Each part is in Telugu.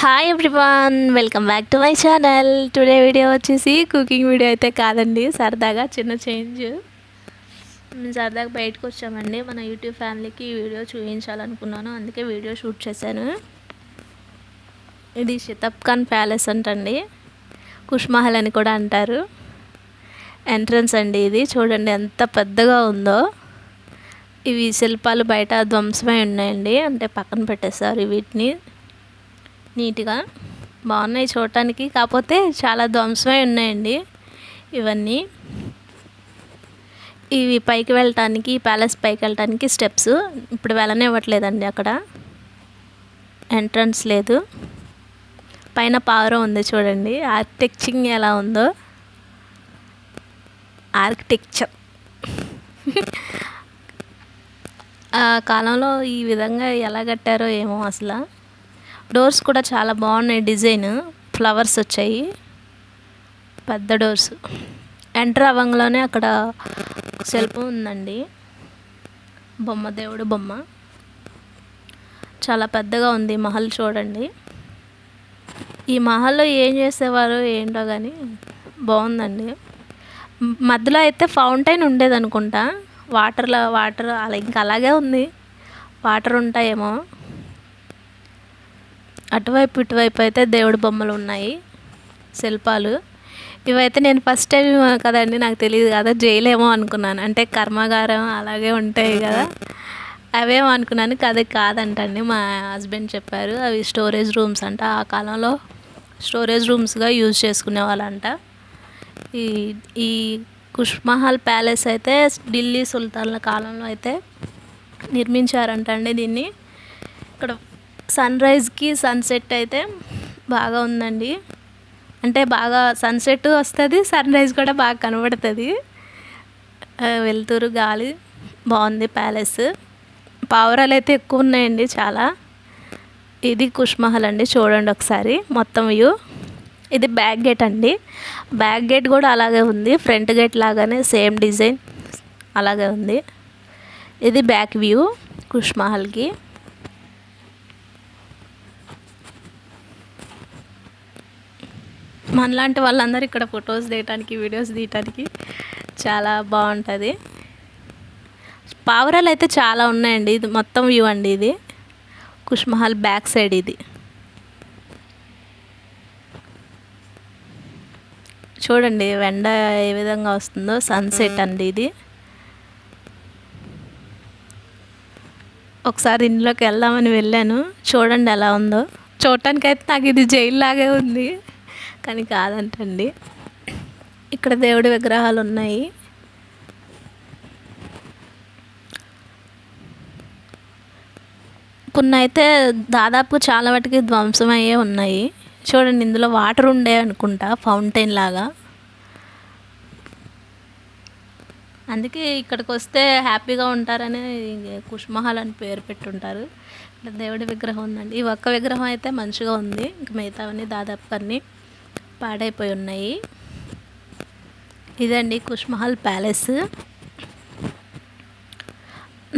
Hi everyone welcome back to my channel today video వచ్చేసి కుకింగ్ వీడియో అయితే కాదండి సరదాగా చిన్న చేంజ్ మేము సరదాగా బయటకు వచ్చామండి. మన యూట్యూబ్ ఫ్యామిలీకి ఈ వీడియో చూపించాలనుకున్నాను అందుకే వీడియో షూట్ చేశాను. ఇది షితబ్ ఖాన్ ప్యాలెస్ అంటండి కుష్మహల్ అని కూడా అంటారు. ఎంట్రన్స్ అండి ఇది చూడండి ఎంత పెద్దగా ఉందో. ఇవి శిల్పాలు బయట ధ్వంసమై ఉన్నాయండి అంటే పక్కన పెట్టేస్తారు వీటిని. నీట్గా బాగున్నాయి చూడటానికి. కాకపోతే చాలా ధ్వంసమై ఉన్నాయండి ఇవన్నీ. ఇవి పైకి వెళ్ళటానికి ప్యాలెస్ పైకి వెళ్ళటానికి స్టెప్స్. ఇప్పుడు వెళ్ళనివ్వట్లేదండి అక్కడ. ఎంట్రన్స్ లేదు. పైన పావురం ఉంది చూడండి. ఆర్కిటెక్చింగ్ ఎలా ఉందో. ఆర్కిటెక్చర్. ఆ కాలంలో ఈ విధంగా ఎలా కట్టారో ఏమో అసలు. డోర్స్ కూడా చాలా బాగున్నాయి డిజైన్. ఫ్లవర్స్ వచ్చాయి. పెద్ద డోర్స్. ఎంటర్ అవ్వంగానే అక్కడ సెల్ఫ్ ఉందండి. బొమ్మ దేవుడు బొమ్మ. చాలా పెద్దగా ఉంది మహల్ చూడండి. ఈ మహల్లో ఏం చేసేవారు ఏంటో కానీ బాగుందండి. మధ్యలో అయితే ఫౌంటైన్ ఉండేది అనుకుంటా వాటర్లో వాటర్ అలా ఇంకా అలాగే ఉంది. వాటర్ ఉంటాయేమో. అటువైపు ఇటువైపు అయితే దేవుడి బొమ్మలు ఉన్నాయి శిల్పాలు. ఇవైతే నేను ఫస్ట్ టైం కదండి నాకు తెలియదు కదా జైలేమో అనుకున్నాను. అంటే కర్మాగారం అలాగే ఉంటాయి కదా. అవేమో అనుకున్నాను అది కాదంటండి. మా హస్బెండ్ చెప్పారు అవి స్టోరేజ్ రూమ్స్ అంట. ఆ కాలంలో స్టోరేజ్ రూమ్స్గా యూజ్ చేసుకునే వాళ్ళంట. ఈ ఈ కుష్మహల్ ప్యాలెస్ అయితే ఢిల్లీ సుల్తాన్ల కాలంలో అయితే నిర్మించారంట అండి దీన్ని. ఇక్కడ సన్ రైజ్కి సన్సెట్ అయితే బాగా ఉందండి. అంటే బాగా సన్సెట్ వస్తుంది సన్ రైజ్ కూడా బాగా కనబడుతుంది. వెళ్తురు గాలి బాగుంది ప్యాలెస్. పావురాలు అయితే ఎక్కువ ఉన్నాయండి చాలా. ఇది కుష్మహల్ అండి చూడండి ఒకసారి మొత్తం వ్యూ. ఇది బ్యాక్ గేట్ అండి. బ్యాక్ గేట్ కూడా అలాగే ఉంది ఫ్రంట్ గేట్ లాగానే సేమ్ డిజైన్ అలాగే ఉంది. ఇది బ్యాక్ వ్యూ కుష్మహల్కి. మనలాంటి వాళ్ళందరూ ఇక్కడ ఫొటోస్ తీయటానికి వీడియోస్ తీయటానికి చాలా బాగుంటుంది. పావురాలు అయితే చాలా ఉన్నాయండి. ఇది మొత్తం వ్యూ అండి ఇది. కుష్మహల్ బ్యాక్ సైడ్ ఇది. చూడండి వెండ ఏ విధంగా వస్తుందో సన్సెట్ అండి ఇది. ఒకసారి ఇంట్లోకి వెళ్దామని వెళ్ళాను. చూడండి ఎలా ఉందో. చూడటానికి అయితే నాకు ఇది జైలు లాగే ఉంది. కానీ కాదంటండి. ఇక్కడ దేవుడి విగ్రహాలు ఉన్నాయి. కొన్ని అయితే దాదాపు చాలా వాటికి ధ్వంసమయ్యే ఉన్నాయి. చూడండి ఇందులో వాటర్ ఉండే అనుకుంటా ఫౌంటైన్ లాగా. అందుకే ఇక్కడికి వస్తే హ్యాపీగా ఉంటారని కుష్మహల్ అని పేరు పెట్టుంటారు. ఇక్కడ దేవుడి విగ్రహం ఉందండి. ఈ ఒక్క విగ్రహం అయితే మంచిగా ఉంది. ఇంక మిగతావన్నీ దాదాపు అన్నీ పాడైపోయి ఉన్నాయి. ఇదండి కుష్మహల్ ప్యాలెస్.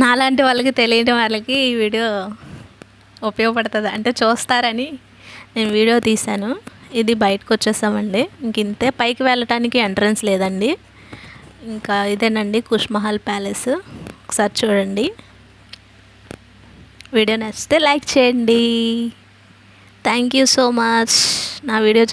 నాలాంటి వాళ్ళకి తెలియని వాళ్ళకి ఈ వీడియో ఉపయోగపడుతుంది. అంటే చూస్తారని నేను వీడియో తీశాను. ఇది బయటకు వచ్చేసామండి. ఇంక ఇంతే పైకి వెళ్ళటానికి ఎంట్రన్స్ లేదండి. ఇంకా ఇదేనండి కుష్మహల్ ప్యాలెస్. ఒకసారి చూడండి. వీడియో నచ్చితే లైక్ చేయండి. Thank you so much. నా వీడియో